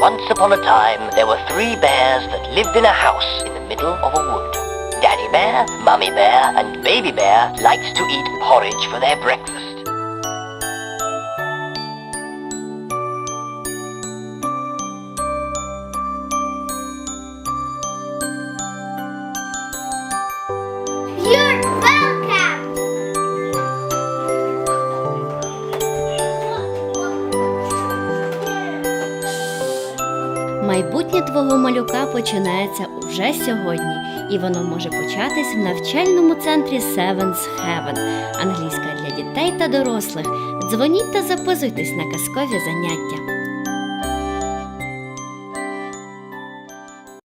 Once upon a time, there were three bears that lived in a house in the middle of a wood. Daddy Bear, Mummy Bear, and Baby Bear liked to eat porridge for their breakfast. Майбутнє твого малюка починається уже сьогодні, і воно може початись в навчальному центрі Seven's Heaven, англійська для дітей та дорослих. Дзвоніть та записуйтесь на казкові заняття.